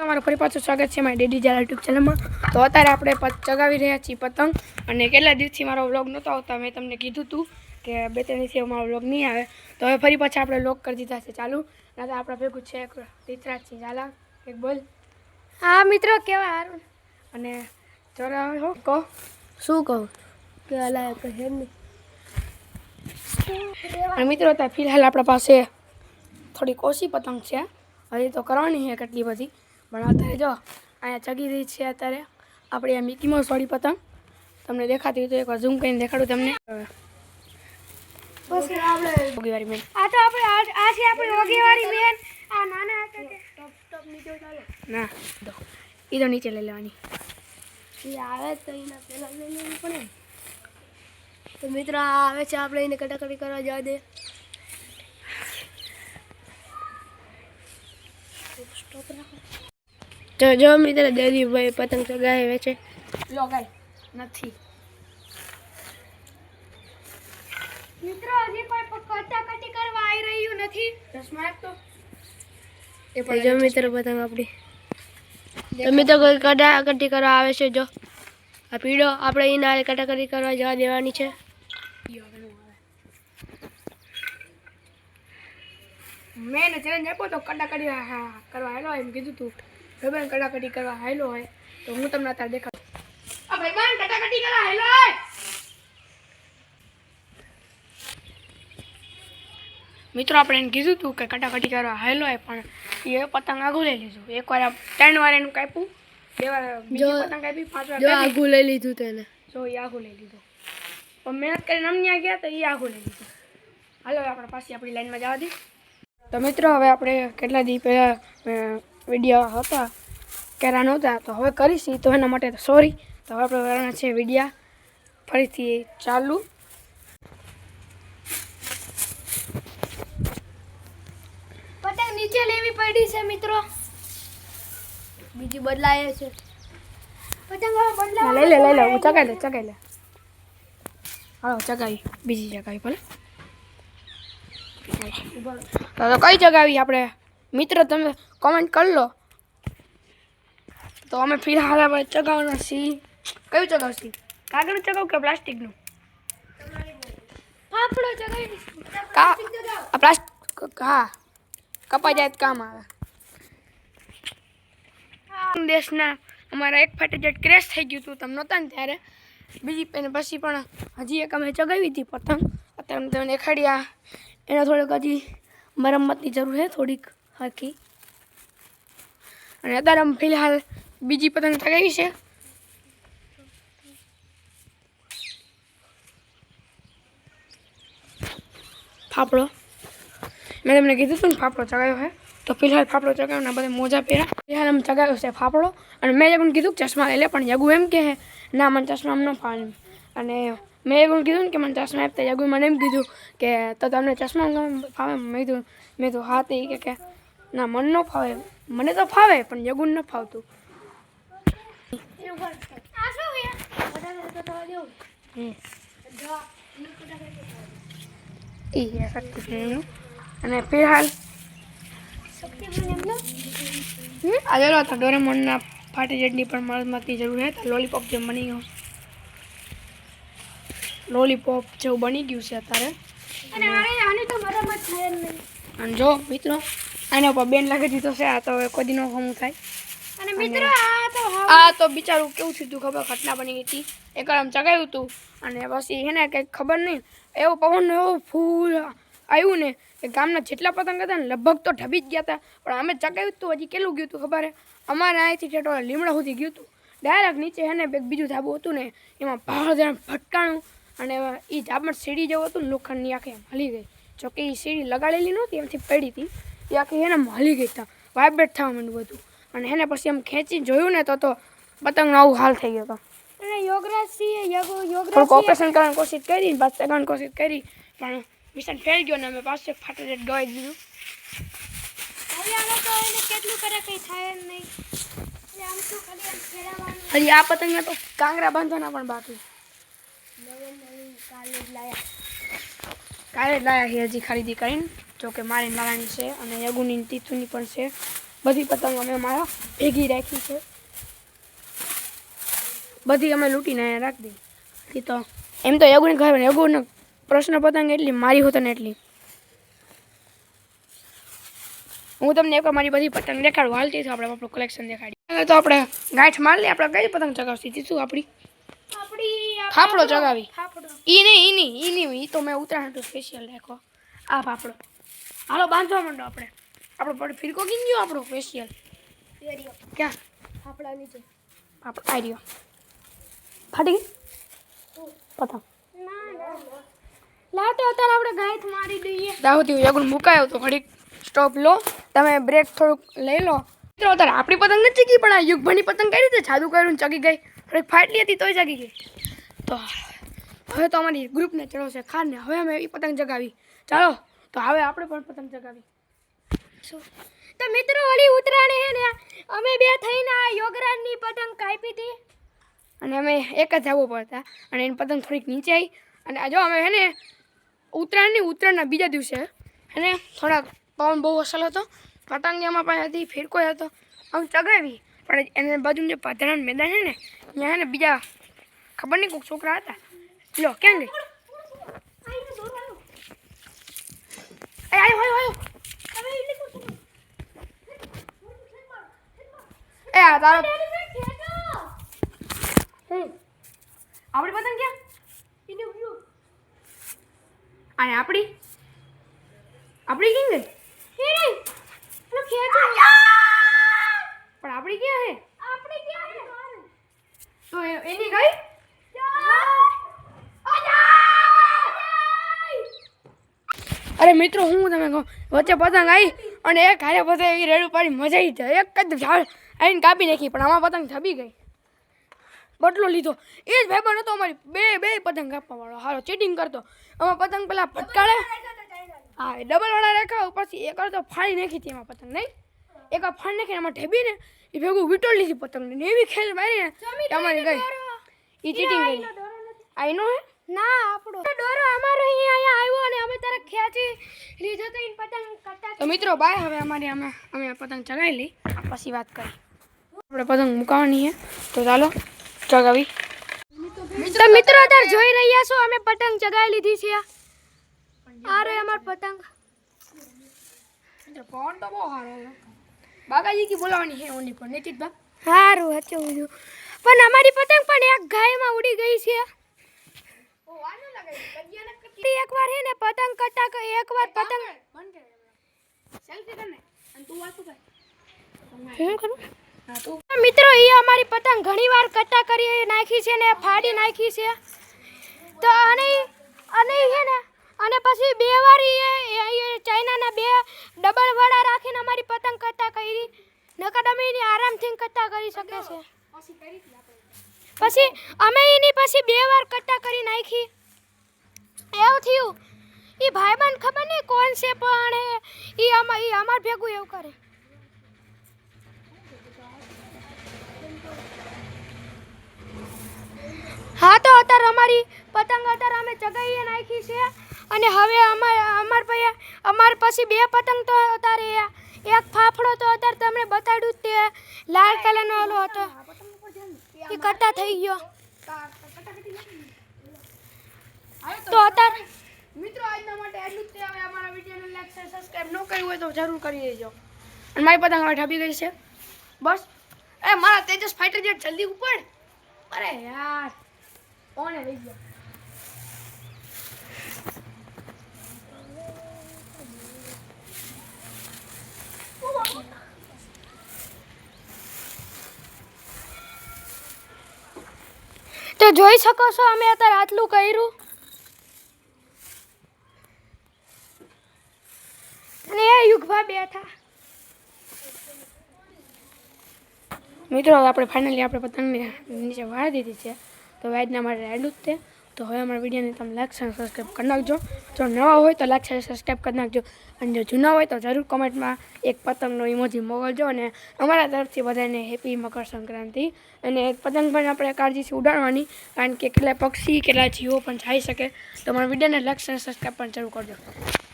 તમારું ફરી પાછું સ્વાગત છે મારી ડેડી જાલા યુટ્યુબ ચેનલમાં. તો અત્યારે આપણે ચગાવી રહ્યા છીએ પતંગ. અને કેટલા દિવસથી મારો વ્લોગ નહોતો આવતા મેં તમને કીધું હતું કે બે ત્રણ દિવસથી મારો વ્લોગ નહીં આવે. તો હવે ફરી પાછા આપણે લોક કરી દીધા છે. ચાલુ ના તો આપણા ભેગું છે એક રીતરાજ છે. ચાલા એક બોલ. હા મિત્રો કેવા હારું? અને જોરા હો કહો. શું કહું? કે નહીં. અને મિત્રો ત્યાં ફિલહાલ આપણા પાસે થોડીક ઓછી પતંગ છે. હજી તો કરવાની છે કેટલી બધી. પણ અત્યારે જો અહીંયા ચગી રહી છે અત્યારે. આપણી આ મિકી માઉસ વાળી પતંગ. તમને દેખાતી હોય તો એકવાર ઝૂમ કરીને દેખાડું તમને. આપણે આ તો આપણે આ- આ છે આપણી ઓગેવાળી મેન આ નાના ટોપ ટોપ નીચે ચાલો. ના. દો એ તો નીચે લઈ લેવાની. એ આવે તો એના પહેલાં લઈ લેવું પડે તો મિત્ર આવે છે આપણે એને કટાકટી કરવા જવા દે. સ્ટોપ રાખો. જો જો મિત્ર દેવીભાઈ પતંગ ચગાવે છે લો ગાય નથી. મિત્રો હજી કોઈ કટાકટી કરવા આવી રહ્યું નથી. ચશ્મા તો. એ પણ જો મિત્ર પતંગ આપણી. તમે તો કોઈ કટાકટી કરવા આવે છે જો. આ પીળો આપણે એના કટાકટી કરવા જવા દેવાની છે. મેં ચેલેન્જ આપ્યો તો કડાકડી હા કરવા એમ કીધું તું. ભાઈ કટાકટી કરવા આવેલો હોય તો હું તમને અત્યારે દેખાડું. આ ભાઈ કટાકટી કરવા આવેલો હોય. મિત્રો આપણે એને કીધું હતું કે કટાકટી કરવા આવેલો હોય પણ એ પતંગ આગું લઈ લીધું. એકવાર ત્રણ વાર એનું કાપ્યું બે વાર પતંગ કાપી પાંચ વાર આગું લઈ લીધું તેને જો એ આગું લઈ લીધું. પણ મહેનત કરીને અમને ગયા તો એ આઘું લઈ લીધું. હાલો હવે આપણે પાછી આપણી લાઈનમાં જવા દઈએ. તો મિત્રો હવે આપણે કેટલા દી પહેલાં વીડિયો હતા. કર્યા નહોતા તો હવે કરીશી. તો એના માટે સોરી તો હવે આપણે કરવાના છે વિડીયા. ફરીથી ચાલુ. પતંગ નીચે લેવી પડી છે મિત્રો. બીજી બદલાય છે. પતંગ હવે બદલાય લઈ લે લઈ લે. હું ચગાઈ લે ચગાઈ લે. હાલો ચગાવી બીજી ચગાવી ભલે. તો કઈ ચગાવી આપણે? મિત્ર તમે કોમેન્ટ કરી લો. તો અમે ફિલહાલ આપણે ચગાવવાના છીએ. કયું ચગાવશી? કાગળ ચગાવ કે પ્લાસ્ટિકનું? પ્લાસ્ટિક હા. કપાઈ જાય કામ આવે. દેશના અમારા એક ફાટે જેટ ક્રેશ થઈ ગયું હતું. તમે નહોતા ને ત્યારે. બીજી પછી પણ હજી એક અમે ચગાવી હતી પતંગ અત્યારે અમે તમને દેખાડ્યા. એને થોડીક હજી મરમ્મતની જરૂર છે થોડીક. હરખી અને અત્યારે ફિલહાલ બીજી પતંગ ચગાવી છે. ફાફડો. મેં તમને કીધું હતું ને ફાફડો ચગાવ્યો છે તો ફિલહાલ ફાફડો ચગાવ્યો ને બધા મોજા પહેર્યા ફિલહાલ અમે ચગાવ્યો છે ફાફડો. અને મેં પણ કીધું કે ચશ્મા એટલે પણ યગુ એમ કહે, ના, મને ચશ્મા ન ફાવે. અને મેં જગુને કીધું ને કે મને ચશ્મા આપતા. યગુ મને એમ કીધું કે, તો તમને ચશ્મા ફાવે? મેં કીધું, મેં તો હા. તે કે કે ના મને ન ફાવે. મને તો ફાવે પણ યગુન ન ફાવતું. અને ફિલહાલ આજે લો તો ડોરેમોનના ફાટી જેટલી પણ મરમતની જરૂર છે લોલીપોપ જેમ બની ગયું. લોલીપોપ જેવું બની ગયું છે અત્યારે. અને જો મિત્રો આના ઉપર બેન લાગી દીધો છે આ તો હવે કોઈ દિનો હમ થાય. અને મિત્રો આ તો આ તો બિચારું કેવું થયું હતું ખબર? ઘટના બની ગઈ હતી. એકવાર આમ ચગાવ્યું હતું અને પછી એને કંઈક ખબર નહીં એવું પવન એવો ફૂલ આવ્યું ને કે ગામના જેટલા પતંગ હતા ને લગભગ તો ઢબી જ ગયા હતા. પણ અમે ચગાવ્યું હતું હજી કેટલું ગયું હતું ખબર? અમારે અહીંથી ઠેઠો લીમડા સુધી ગયું હતું ડાયરેક્ટ નીચે હે ને એક બીજું ધાબુ હતું ને એમાં ભાળ જણ ફટકાણું અને એ ધાબમાં સીડી જેવું હતું ને લોખંડની આંખે હલી ગઈ. જોકે એ સીડી લગાડેલી નહોતી એમથી પડી હતી. એ આખી એને આમ હલી ગઈ ત્યાં વાઇબ્રેટ થવા માંડ્યું બધું. અને એને પછી આમ ખેંચી જોયું ને તો તો પતંગનો આવું હાલ થઈ ગયો હતો અને યોગરાજ સિંહ યોગ યોગરાજ થોડુંક ઓપરેશન કરવાની કોશિશ કરી પાછું ચગાવવાની કોશિશ કરી પણ મિશન ફેલ ગયો ને અમે પાછું ફાટે રેટ ગવાઈ દીધું. હવે આનો તો એને કેટલું કરે કંઈ થાય જ નહીં. એટલે આમ તો ખાલી આમ ફેરવવાનું હજી આ પતંગને તો કાંગરા બાંધવાના પણ બાકી. નવીન નવીન કાલે જ લાયા. કાલે જ લાયા છે હજી ખરીદી કરીને. જો કે મારી નારાયણી છે અને યગુની તીથુની પણ છે. બધી પતંગ અમે મારા ભેગી રાખી છે. બધી અમે લૂંટીને અહીંયા રાખી દીધી તો એમ તો યગુને ખબર યગુને પ્રશ્ન પતંગ એટલી મારી હોત ને એટલી. હું તમને એક મારી બધી પતંગ દેખાડું. હાલતી છું આપણે આપણું કલેક્શન દેખાડી તો આપણે ગાંઠ મારી લઈએ. આપણે કઈ પતંગ ચગાવશી? જીતું આપણી? ફાફડો ચગાવી. ઈ નહીં ઈ નહીં ઈ નહીં. ઈ તો મેં ઉત્તરાયણ તો સ્પેશિયલ રાખો આ ફાફડો. હાલો બાંધવા માંડો આપણે. આપણો પડ ફિરકો કીન ગયો આપણો સ્પેશિયલ ક્યાં? ફાફડા નીચે. આપણો આઈ રહ્યો. ફાટી ગઈ પતંગ. લાવ તો અત્યારે આપણે ગાંઠ મારી દઈએ. દાહોતી યગુન મુકાયો તો ઘડીક સ્ટોપ લો. તમે બ્રેક થોડુંક લઈ લો. મિત્રો અત્યારે આપણી પતંગ નથી ચગી પણ આ યુગભરની પતંગ કઈ રીતે જાદુ કર્યું ચગી ગઈ? થોડીક ફાટલી હતી તોય ચગી ગઈ. તો હવે તો અમારી ગ્રુપને ચડો છે ખાને હવે અમે એ પતંગ ચગાવી ચાલો. તો હવે આપણે પણ પતંગ ચગાવી. તો મિત્રો, ઓલી ઉતરાણે હે ને, અમે બે થઈને આ યોગરાજની પતંગ કાપી હતી. અને અમે એક જ આવવું પડતા. અને એની પતંગ થોડીક નીચે આવી અને જો, અમે હે ને, ઉત્તરાયણની ઉત્તરાયણના બીજા દિવસે અને થોડાક પવન બહુ અસલ હતો. પતંગ એમાં પાસે હતી, ફિરકો હતો. આમ ચગાવી. પણ એને બાજુ જે પાધરાનું મેદાન છે ને, ત્યાં ને, બીજા ખબર નહીં કોઈક છોકરા હતા. લો, ક્યાં ગઈ? એ આવ્યો આવ્યો આવ્યો એ આ તારો હું આપણી પતંગ ક્યાં અને આપણી આપણી ક્યાં ગઈ પણ આપણી ક્યાં હે તો એ- એની ગઈ અરે મિત્રો હું તમે કહું વચ્ચે પતંગ આવી અને એક હારે પતંગ એવી રેડું પાડી મજા આવી જાય. એક જ ઝાડ આવીને કાપી નાખી પણ આમાં પતંગ થબી ગઈ. બટલો લીધો. એ જ ભાઈબંધ હતો અમારી બે બે પતંગ કાપવા વાળો હારો ચીટિંગ કરતો. આમાં પતંગ પેલા ફટકાળે હા એ ડબલ વાળા રેખા ઉપરથી એક કરતો ફાડી નાખી હતી એમાં પતંગ નહીં? એક વાર ફાડી નાખીને એમાં ઢેબીને એ ભેગું વીટોળ લીધી પતંગને. ને એવી ખેલ મારીને અમારી ગઈ. એ ચીટિંગ કરી. આઈનો હે? ના આપણો. ડોરો અમારો અહીંયા અહીંયા આવ્યો અને અમે તારે ખેંચી લીધો તો ઈન પતંગ કરતા તો મિત્રો બાય. હવે અમારી અમે અમે પતંગ ચગાવી લઈ. પછી વાત કરી. આપણે પતંગ મુકાવાની છે. તો ચાલો ચગાવી. તો મિત્રો અત્યારે જોઈ રહ્યા છો અમે પતંગ ચગાવી લીધી છે. આ રે અમાર પતંગ. ફોન તો બહુ સારો બાગાજી કી બોલાવાની છે ઓલી પર નીતિત બા સારું હતું પણ અમારી પતંગ પણ એક ગાયમાં ઉડી ગઈ છે. એકવાર હે ને પતંગ કટાક એકવાર પતંગ. સેલ્ફી કરને. અને તું વાતું કર? હું કરું મિત્રો એ અમારી પતંગ ઘણીવાર કટા કરી નાખી છે ને ફાડી નાખી છે. તો અને અને છે ને અને પછી બે વાર એ- ચાઇનાના બે ડબલ વડા રાખીને અમારી પતંગ કટા કરી. નકર અમે આરામથી કટા કરી શકે છે પછી અમે એની પછી બે વાર કટ્ટા કરી નાખી. એવું થયું. એ ભાઈબંધ ખબર નહીં કોણ છે પણ એ અમાર એ અમાર ભેગું એવું કરે. હા તો અત્યારે અમારી પતંગ અત્યારે અમે ચગાવીએ નાખી છે. અને હવે અમાર અમાર પાસે અમાર પછી બે પતંગ તો અત્યારે એક ફાફડો તો અત્યારે તમને બતાડ્યું તે, લાલ કલરનો ઓલો હતો. એ કટ્ટા થઈ ગયો તો અત્યારે મિત્રો આજના માટે એટલું જ તે હવે અમારા વિડીયોને લાઈક શેર સબસ્ક્રાઇબ ન કર્યું હોય તો જરૂર કરી દેજો. અને મારી પતંગ હવે ઠપી ગઈ છે. બસ. એ મારા તેજસ ફાઈટર જેટ જલ્દી ઉપર. અરે યાર. કોણે લઈ ગયો તો જોઈ શકો છો અમે અત્યારે આટલું કર્યું. ને યુગભા બેઠા. મિત્રો આપણે ફાઇનલી આપણે પતંગને નીચે વાળી દીધી છે. તો વાયદના માટે એટલું જ તે. તો હવે અમારા વિડીયોને તમે લાઈક અને સબસ્ક્રાઈબ કરી નાખજો. જો નવા હોય તો લાઈક અને સબસ્ક્રાઈબ કરી નાખજો. અને જો જૂના હોય તો જરૂર કોમેન્ટમાં એક પતંગનો ઇમોજી મોકલજો અને અમારા તરફથી બધાને હેપી મકર સંક્રાંતિ. અને પતંગ પણ આપણે કાળજીથી ઉડાડવાની, કારણ કે કેટલા પક્ષી કેટલા જીવો પણ જઈ શકે. તો અમારા વિડીયોને લાઈક અને સબસ્ક્રાઈબ પણ જરૂર કરજો.